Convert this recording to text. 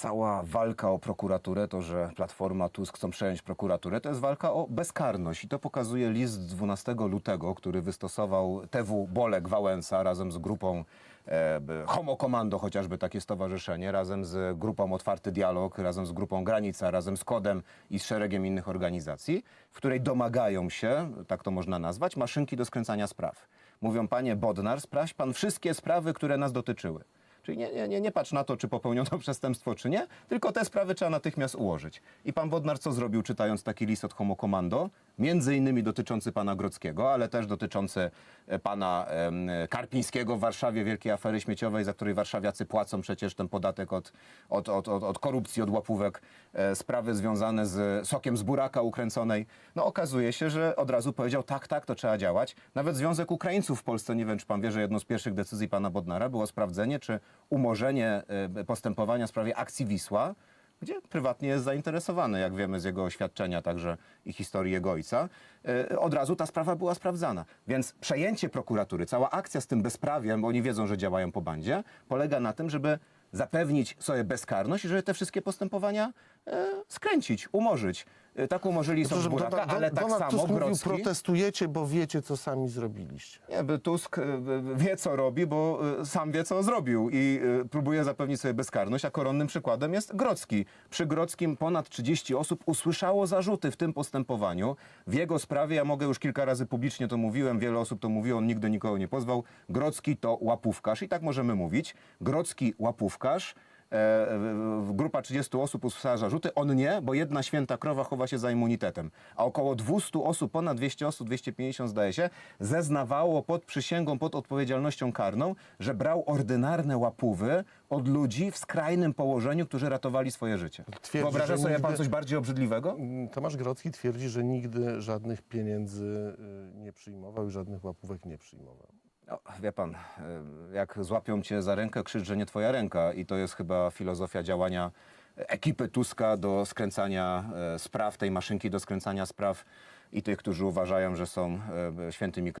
cała walka o prokuraturę, to, że Platforma, Tusk chcą przejąć prokuraturę, to jest walka o bezkarność. I to pokazuje list z 12 lutego, który wystosował TW Bolek Wałęsa razem z grupą e, Homo Komando, chociażby takie stowarzyszenie, razem z grupą Otwarty Dialog, razem z grupą Granica, razem z Kodem i z szeregiem innych organizacji, w której domagają się, tak to można nazwać, maszynki do skręcania spraw. Mówią, panie Bodnar, sprawdź pan wszystkie sprawy, które nas dotyczyły. Czyli nie, nie, nie, nie patrz na to, czy popełniono przestępstwo, czy nie, tylko te sprawy trzeba natychmiast ułożyć. I pan Bodnar co zrobił, czytając taki list od Homo Komando? Między innymi dotyczący pana Grodzkiego, ale też dotyczący e, pana Karpińskiego w Warszawie, wielkiej afery śmieciowej, za której warszawiacy płacą przecież ten podatek od, od, od, od, od korupcji, od łapówek, e, sprawy związane z sokiem z buraka ukręconej. No okazuje się, że od razu powiedział, tak, tak, to trzeba działać. Nawet Związek Ukraińców w Polsce, nie wiem, czy pan wie, że jedną z pierwszych decyzji pana Bodnara było sprawdzenie, czy umorzenie e, postępowania w sprawie akcji Wisła, gdzie prywatnie jest zainteresowany, jak wiemy z jego oświadczenia, także i historii jego ojca, e, od razu ta sprawa była sprawdzana. Więc przejęcie prokuratury, cała akcja z tym bezprawiem, bo oni wiedzą, że działają po bandzie, polega na tym, żeby zapewnić sobie bezkarność i żeby te wszystkie postępowania e, skręcić, umorzyć. E, tak umorzyli Proszę, sobie Buraka, Donald- ale tak Donald samo Tusk mówił, Grodzki... protestujecie, bo wiecie, co sami zrobiliście. Nie, by Tusk y, y, wie, co robi, bo y, sam wie, co zrobił i y, próbuje zapewnić sobie bezkarność, a koronnym przykładem jest Grodzki. Przy Grodzkim ponad 30 osób usłyszało zarzuty w tym postępowaniu. W jego sprawie, ja mogę już kilka razy publicznie to mówiłem, wiele osób to mówiło, on nigdy nikogo nie pozwał. Grodzki to łapówkarz i tak możemy mówić. Grodzki łapówkarz. E, grupa 30 osób usłyszała zarzuty, on nie, bo jedna święta krowa chowa się za immunitetem. A około 200 osób, ponad 200 osób, 250 zdaje się, zeznawało pod przysięgą, pod odpowiedzialnością karną, że brał ordynarne łapówy od ludzi w skrajnym położeniu, którzy ratowali swoje życie. Twierdzi, Wyobraża sobie nigdy- pan coś bardziej obrzydliwego? Mm, Tomasz Grodzki twierdzi, że nigdy żadnych pieniędzy y, nie przyjmował i żadnych łapówek nie przyjmował. Wie pan, jak złapią cię za rękę, krzycz, że nie twoja ręka. I to jest chyba filozofia działania ekipy Tuska do skręcania e, spraw, tej maszynki do skręcania spraw i tych, którzy uważają, że są e, świętymi